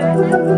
Thank you.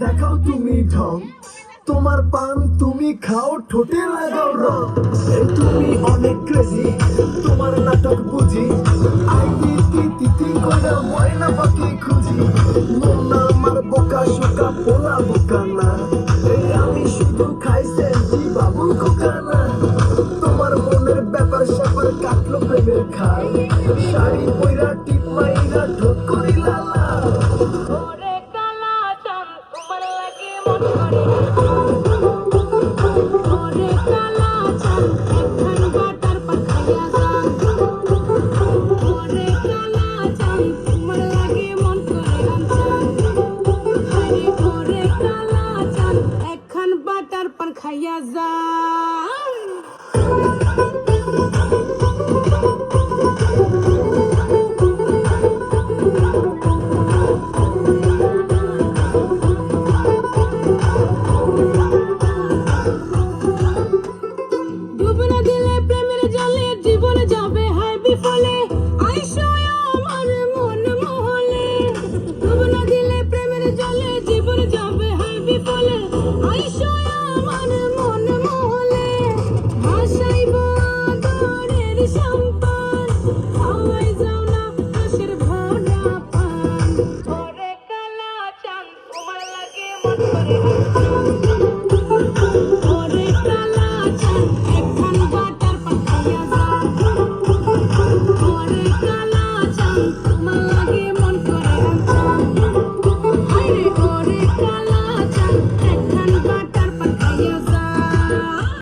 দেখাও তুমি ঢং। তোমার পান তুমি খাও, ঠোঁটে লাগাও রং। তুমি অনেক ক্রেজি তোমার নাটক করে ময়না পাখি খুঁজি মন আমার বোকা শোকা আমি শুধু খাইছে বাবু খোকা না তোমার মনের ব্যাপার স্যাপার কাটলো প্রেমের খায় শাড়ি পয়রা টিপ মাই দিলে প্রেমের জলে জীবন যাবে হাই বিফলে। আইসো